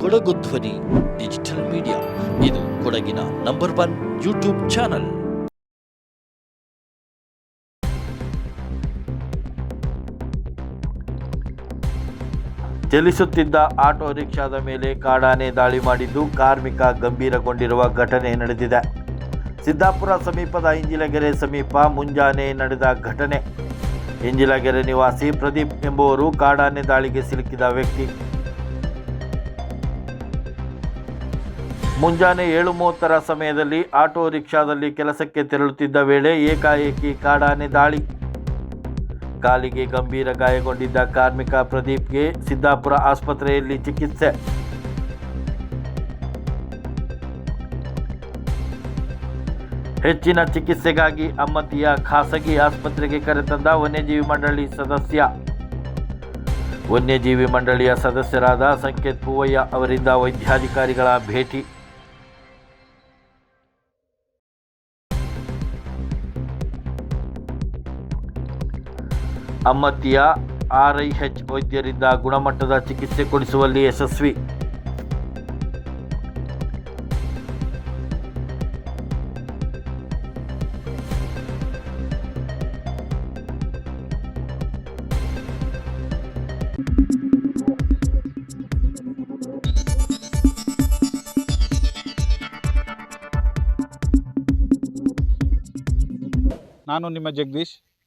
ಕೊಡಗು ಧ್ವನಿ, digital media. ಇದು ಕೊಡಗಿನ ನಂಬರ್ ಒನ್ ಯೂಟ್ಯೂಬ್ ಚಾನಲ್. ಚಲಿಸುತ್ತಿದ್ದ ಆಟೋ ರಿಕ್ಷಾದ ಮೇಲೆ ಕಾಡಾನೆ ದಾಳಿ ಮಾಡಿದ್ದು ಕಾರ್ಮಿಕ ಗಂಭೀರಗೊಂಡಿರುವ ಘಟನೆ ನಡೆದಿದೆ. ಸಿದ್ದಾಪುರ ಸಮೀಪದ ಇಂಜಿಲಗೆರೆ ಸಮೀಪ ಮುಂಜಾನೆ ನಡೆದ ಘಟನೆ. ಇಂಜಿಲಗೆರೆ ನಿವಾಸಿ ಪ್ರದೀಪ್ ಎಂಬುವರು ಕಾಡಾನೆ ದಾಳಿಗೆ ಸಿಲುಕಿದ ವ್ಯಕ್ತಿ. ಮುಂಜಾನೆ ಏಳು ಮೂವತ್ತರ ಸಮಯದಲ್ಲಿ ಆಟೋ ರಿಕ್ಷಾದಲ್ಲಿ ಕೆಲಸಕ್ಕೆ ತೆರಳುತ್ತಿದ್ದ ವೇಳೆ ಏಕಾಏಕಿ ಕಾಡಾನೆ ದಾಳಿ. ಕಾಲಿಗೆ ಗಂಭೀರ ಗಾಯಗೊಂಡಿದ್ದ ಕಾರ್ಮಿಕ ಪ್ರದೀಪ್ಗೆ ಸಿದ್ದಾಪುರ ಆಸ್ಪತ್ರೆಯಲ್ಲಿ ಚಿಕಿತ್ಸೆ. ಹೆಚ್ಚಿನ ಚಿಕಿತ್ಸೆಗಾಗಿ ಅಮ್ಮತಿಯ ಖಾಸಗಿ ಆಸ್ಪತ್ರೆಗೆ ಕರೆತಂದ ವನ್ಯಜೀವಿ ಮಂಡಳಿ ಸದಸ್ಯ. ವನ್ಯಜೀವಿ ಮಂಡಳಿಯ ಸದಸ್ಯರಾದ ಸಂಕೇತ್ ಪೂವಯ್ಯ ಅವರಿಂದ ವೈದ್ಯಾಧಿಕಾರಿಗಳ ಭೇಟಿ. ಅಮ್ಮತ್ತಿಯ ಆರ್ಐಎಚ್ ವೈದ್ಯರಿಂದ ಗುಣಮಟ್ಟದ ಚಿಕಿತ್ಸೆ ಕೊಡಿಸುವಲ್ಲಿ ಯಶಸ್ವಿ. ನಾನು ನಿಮ್ಮ ಜಗದೀಶ್.